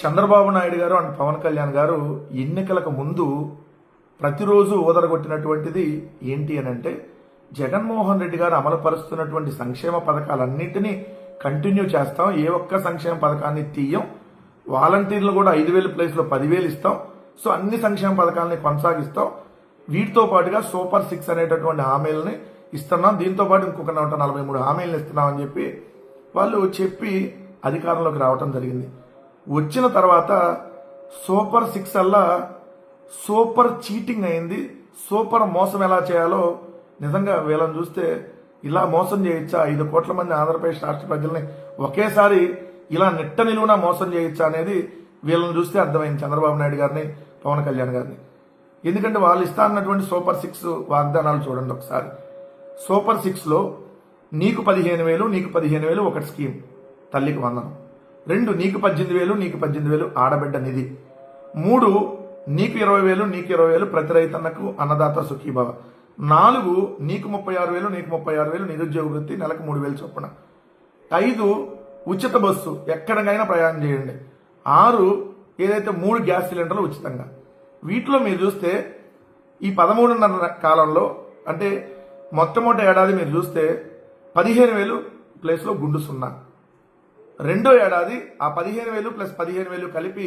చంద్రబాబు నాయుడు గారు అండ్ పవన్ కళ్యాణ్ గారు ఎన్నికలకు ముందు ప్రతిరోజు ఊదరగొట్టినటువంటిది ఏంటి అని అంటే జగన్మోహన్ రెడ్డి గారు అమలుపరుస్తున్నటువంటి సంక్షేమ పథకాలన్నింటినీ కంటిన్యూ చేస్తాం. ఏ ఒక్క సంక్షేమ పథకాన్ని తీయం. వాలంటీర్లు కూడా ఐదు వేలు ప్లేస్లో పదివేలు ఇస్తాం. సో అన్ని సంక్షేమ పథకాలని కొనసాగిస్తాం. వీటితో పాటుగా సూపర్ సిక్స్ అనేటటువంటి హామీలని ఇస్తున్నాం. దీంతో పాటు ఇంకొక నూట నలభై మూడు హామీలను ఇస్తున్నామని చెప్పి వాళ్ళు చెప్పి అధికారంలోకి రావటం జరిగింది. వచ్చిన తర్వాత సూపర్ సిక్స్ అల్లా సూపర్ చీటింగ్ అయింది. సూపర్ మోసం ఎలా చేయాలో నిజంగా వీళ్ళని చూస్తే ఇలా మోసం చేయొచ్చా ఐదు కోట్ల మంది ఆంధ్రప్రదేశ్ రాష్ట్ర ప్రజల్ని ఒకేసారి ఇలా నిట్ట నిలువున మోసం చేయొచ్చా అనేది వీళ్ళని చూస్తే అర్థమైంది చంద్రబాబు నాయుడు గారిని పవన్ కళ్యాణ్ గారిని. ఎందుకంటే వాళ్ళు ఇస్తా అన్నటువంటి సూపర్ సిక్స్ వాగ్దానాలు చూడండి ఒకసారి. సూపర్ సిక్స్లో నీకు పదిహేను వేలు నీకు పదిహేను వేలు ఒకటి స్కీమ్ తల్లికి వందనం. రెండు నీకు పద్దెనిమిది వేలు నీకు పద్దెనిమిది వేలు ఆడబిడ్డ నిధి. మూడు నీకు ఇరవై వేలు నీకు ఇరవై వేలు ప్రతి రైతన్నకు అన్నదాత సుఖీభావ. నాలుగు నీకు ముప్పై ఆరు వేలు నీకు ముప్పై ఆరు వేలు నిరుద్యోగ వృత్తి నెలకు మూడు వేలు చొప్పున. ఐదు ఉచిత బస్సు ఎక్కడికైనా ప్రయాణం చేయండి. ఆరు ఏదైతే మూడు గ్యాస్ సిలిండర్లు ఉచితంగా. వీటిలో మీరు చూస్తే ఈ పదమూడున్నర కాలంలో అంటే మొట్టమొదటి ఏడాది మీరు చూస్తే పదిహేను వేలు ప్లేస్లో గుండు సున్నా. రెండో ఏడాది ఆ పదిహేను వేలు ప్లస్ పదిహేను వేలు కలిపి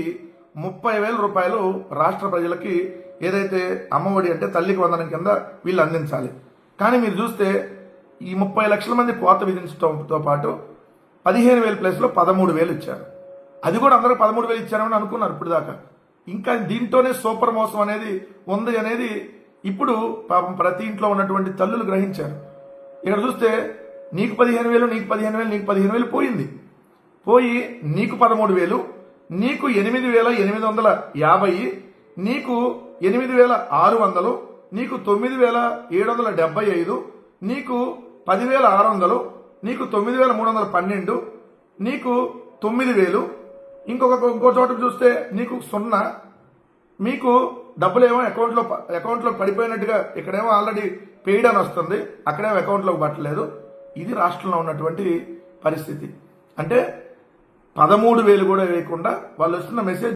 ముప్పై వేల రూపాయలు రాష్ట్ర ప్రజలకి ఏదైతే అమ్మఒడి అంటే తల్లికి వందనం కింద వీళ్ళు అందించాలి. కానీ మీరు చూస్తే ఈ ముప్పై లక్షల మంది కోత విధించడంతో పాటు పదిహేను వేల ప్లేస్లో పదమూడు వేలు ఇచ్చారు. అది కూడా అందరూ పదమూడు వేలు ఇచ్చారని అనుకున్నారు ఇప్పుడు దాకా. ఇంకా దీంతోనే సూపర్ మోసం అనేది ఉంది అనేది ఇప్పుడు పాపం ప్రతి ఇంట్లో ఉన్నటువంటి తల్లులు గ్రహించారు. ఇక్కడ చూస్తే నీకు పదిహేను వేలు నీకు పదిహేను వేలు నీకు పదిహేను వేలు పోయింది. పోయి నీకు పదమూడు వేలు నీకు ఎనిమిది వేల ఎనిమిది వందల యాభై నీకు ఎనిమిది వేల ఆరు వందలు నీకు తొమ్మిది వేల ఏడు వందల డెబ్బై ఐదు నీకు పదివేల ఆరు వందలు నీకు తొమ్మిది వేల మూడు వందల పన్నెండు నీకు తొమ్మిది వేలు. ఇంకొక ఇంకో చోట చూస్తే నీకు సున్నా మీకు డబ్బులేమో అకౌంట్లో ప- అకౌంట్లో పడిపోయినట్టుగా ఇక్కడేమో ఆల్రెడీ పెయిడ్ అని వస్తుంది అక్కడేమో అకౌంట్లోకి పట్టలేదు. ఇది రాష్ట్రంలో ఉన్నటువంటి పరిస్థితి. అంటే పదమూడు వేలు కూడా వేయకుండా వాళ్ళు వస్తున్న మెసేజ్